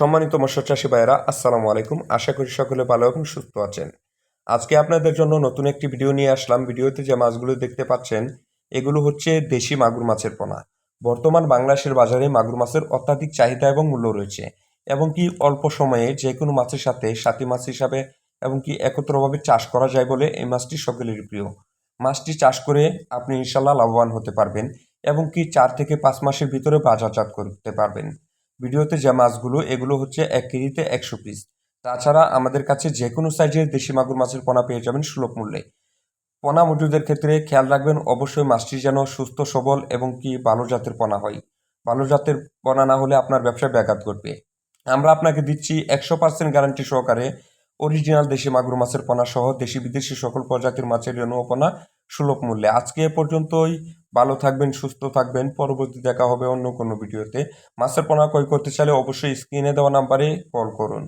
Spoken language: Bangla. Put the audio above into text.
সম্মানিত মৎস্য চাষী ভাইয়েরা, আসসালামু আলাইকুম। আশা করি সকলে ভালো এবং সুস্থ আছেন। আজকে আপনাদের জন্য নতুন একটি ভিডিও নিয়ে আসলাম। ভিডিওতে যে মাছগুলো দেখতে পাচ্ছেন, এগুলো হচ্ছে দেশি মাগুর মাছের পোনা। বর্তমান বাংলাদেশের বাজারে মাগুর মাছের অত্যাধিক চাহিদা এবং মূল্য রয়েছে এবং কি অল্প সময়ে যে কোনো মাছের সাথে সাথী মাছ হিসাবে এবং কি একত্রভাবে চাষ করা যায় বলে এই মাছটি সকলেরই প্রিয়। মাছটি চাষ করে আপনি ইনশাল্লাহ লাভবান হতে পারবেন এবং কি চার থেকে পাঁচ মাসের ভিতরে বাজারজাত করতে পারবেন। ভিডিওতে যে মাছগুলো, এগুলো হচ্ছে এক কেজিতে একশো পিস তাছাড়া আমাদের কাছে যে কোনো সাইজের দেশি মাগুর মাছের পোনা পেয়ে যাবেন সুলভ মূল্যে। পোনা মজুদের ক্ষেত্রে খেয়াল রাখবেন, অবশ্যই মাছটি যেন সুস্থ, সবল এবং কি ভালো জাতের পোনা হয়। ভালো জাতের পোনা না হলে আপনার ব্যবসায় ব্যাঘাত ঘটবে। আমরা আপনাকে দিচ্ছি একশো পার্সেন্ট গ্যারান্টি সহকারে অরিজিনাল দেশি মাগুর মাছের পোনা সহ দেশি বিদেশি সকল প্রজাতির মাছের পোনা সুলভ মূল্যে। আজকে এ পর্যন্তই। ভালো থাকবেন, সুস্থ থাকবেন। পরবর্তী দেখা হবে অন্য কোনো ভিডিওতে। মাছের পোনা ক্রয় করতে চাইলে অবশ্যই স্ক্রিনে দেওয়া নাম্বারে কল করুন।